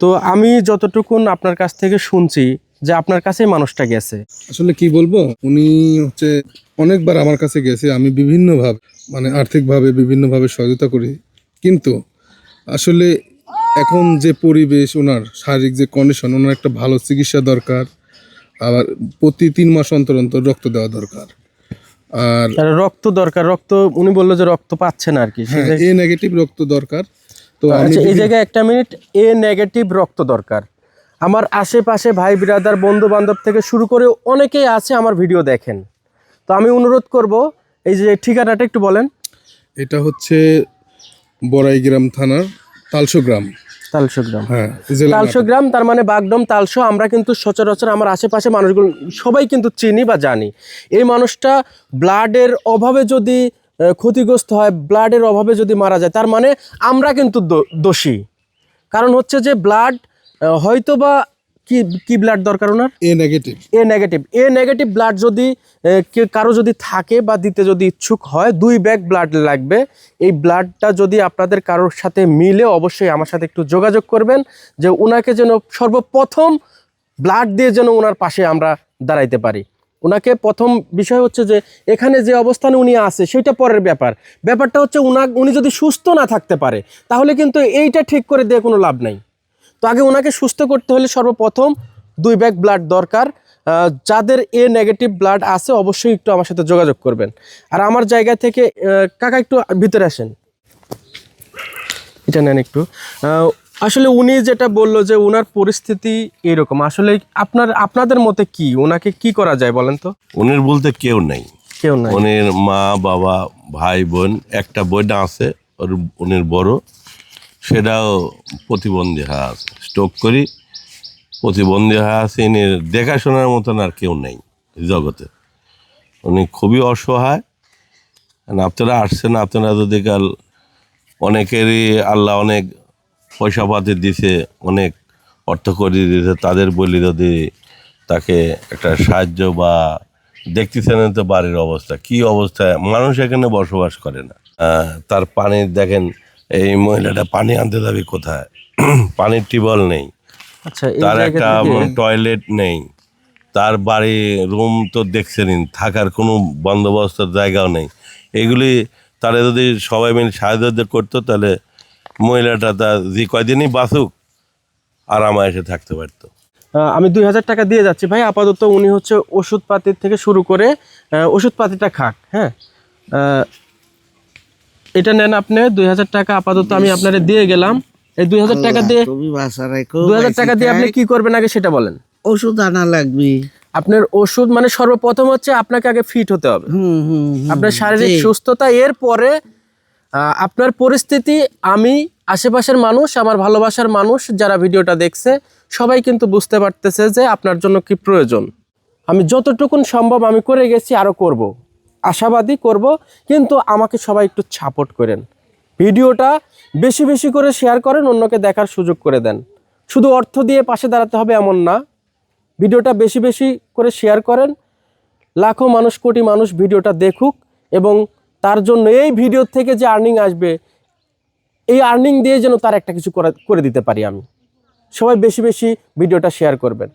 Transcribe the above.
তো আমি যতটুকুন আপনার কাছ থেকে শুনছি যে আপনার কাছেই মানুষটা গেছে। আসলে কি বলব? উনি হচ্ছে অনেকবার আমার কাছে গেছে, আমি বিভিন্নভাবে মানে আর্থিকভাবে বিভিন্নভাবে সহযোগিতা করি। কিন্তু আসলে এখন যে পরিবেশ, ওনার শারীরিক যে কন্ডিশন ওনার একটা ভালো চিকিৎসা দরকার, আবার প্রতি তিন মাস অন্তর অন্তর রক্ত দেওয়া দরকার। আর রক্ত দরকার রক্ত উনি বলল যে রক্ত পাচ্ছে না আর কি হ্যাঁ এ নেগেটিভ রক্ত দরকার। তো আচ্ছা এই জায়গায় একটা মিনিট এ নেগেটিভ রক্ত দরকার। আমার আশেপাশে ভাই বিরাদার বন্ধু বান্ধব থেকে শুরু করে অনেকেই আছে আমার ভিডিও দেখেন। তো আমি অনুরোধ করব এই যে ঠিকানাটা একটু বলেন। এটা হচ্ছে বড়াইগ্রাম থানার তালসো গ্রাম তালশো গ্রাম। হ্যাঁ তালশো গ্রাম তার মানে বাগডম তালশো আমরা কিন্তু সচরাচর আমার আশেপাশে মানুষগুলো সবাই কিন্তু চিনি বা জানি। এই মানুষটা ব্লাডের অভাবে যদি ক্ষতিগ্রস্ত হয় ব্লাডের অভাবে যদি মারা যায় তার মানে আমরা কিন্তু দোষী। কারণ হচ্ছে যে ব্লাড হয়তো বা কি কি ব্লাড দরকার ওনার? A negative A negative A negative blood যদি কারও যদি থাকে বা দিতে যদি ইচ্ছুক হয় দুই ব্যাগ ব্লাড লাগবে। এই ব্লাডটা যদি আপনাদের কারোর সাথে মিলে অবশ্যই আমার সাথে একটু যোগাযোগ করবেন যে ওনাকে যেন সর্বপ্রথম ব্লাড দিয়ে যেন ওনার পাশে আমরা দাঁড়াইতে পারি। ওনাকে প্রথম বিষয় হচ্ছে যে এখানে যে অবস্থানে উনি আছে সেটা পরের ব্যাপার। ব্যাপারটা হচ্ছে উনা উনি যদি সুস্থ না থাকতে পারে তাহলে কিন্তু এইটা ঠিক করে দিয়ে কোনো লাভ নাই। তো আগে ওনাকে সুস্থ করতে হলে সর্বপ্রথম দুই ব্যাগ ব্লাড দরকার। যাদের এ নেগেটিভ ব্লাড আছে অবশ্যই একটু আমার সাথে যোগাযোগ করবেন। আর আমার জায়গা থেকে কাকা একটু ভিতরে আসেন। এটা নেন একটু। আসলে উনি যেটা বলল যে ওনার পরিস্থিতি এরকম। আসলে আপনার আপনাদের মতে কি? ওনাকে কি করা যায় বলেন তো? উনির বলতে কেউ নেই। কেউ নাই। উনির মা বাবা ভাই বোন একটা বইটা আছে ওর উনির বড়। সেটাও প্রতিবন্ধী হয়ে আছে স্ট্রোক করি, প্রতিবন্ধী হয়ে আছে ইনি দেখাশোনার মতন আর কেউ নেই জগতে। উনি খুবই অসহায় আপনারা আসছেন, আপনারা যদি কাল অনেকেরই আল্লাহ অনেক পয়সা পাতি দিছে, অনেক অর্থ করে দিয়েছে তাদের বলি যদি তাকে একটা সাহায্য বা দেখতেছেন তো বাড়ির অবস্থা, কি অবস্থায় মানুষ এখানে বসবাস করে না। তার পানি দেখেন এই মহিলাটা পানি আনতে যাবে কোথায়? পানির টিউবওয়েল নেই। আচ্ছা তার একটা টয়লেট নেই। তার বাড়ি রুম তো দেখছেনই থাকার কোনো বন্দোবস্তের জায়গাও নেই। এগুলি তারা যদি সবাই মিলে সাহায্য করতো তাহলে মহিলাটা তার যে কয়দিনই বাঁচুক আরামে এসে থাকতে পারতো। আমি দুই হাজার টাকা দিয়ে যাচ্ছি ভাই। আপাতত উনি হচ্ছে ওষুধপাতির থেকে শুরু করে ওষুধপাতিটা খাক হ্যাঁ? এটা নেন আপনি দুই হাজার টাকা। আপাতত আমি আপনারে দিয়ে গেলাম। এই দুই হাজার টাকা দিয়ে তুমি বাসা রাখো দুই হাজার টাকা দিয়ে আপনি কি করবেন আগে সেটা বলেন। ওষুধ আনা লাগবে। আপনার ওষুধ মানে সর্বপ্রথম হচ্ছে আপনাকে আগে ফিট হতে হবে। আপনার শারীরিক সুস্থতা এর পরে আপনার পরিস্থিতি আমি আশেপাশের মানুষ আমার ভালোবাসার মানুষ যারা ভিডিওটা দেখছে সবাই কিন্তু বুঝতে পারতেছে যে আপনার জন্য কি প্রয়োজন। আমি যতটুকুন সম্ভব আমি করে গেছি আরও করব। আশাবাদী করব, কিন্তু আমাকে সবাই একটু সাপোর্ট করেন। ভিডিওটা বেশি বেশি করে শেয়ার করেন, অন্যকে দেখার সুযোগ করে দেন। শুধু অর্থ দিয়ে পাশে দাঁড়াতে হবে এমন না। ভিডিওটা বেশি বেশি করে শেয়ার করেন। লাখো মানুষ, কোটি মানুষ ভিডিওটা দেখুক এবং তার জন্য এই ভিডিও থেকে যে আর্নিং আসবে, এই আর্নিং দিয়ে যেন তার একটা কিছু করে দিতে পারি আমি। সবাই বেশি বেশি ভিডিওটা শেয়ার করবেন।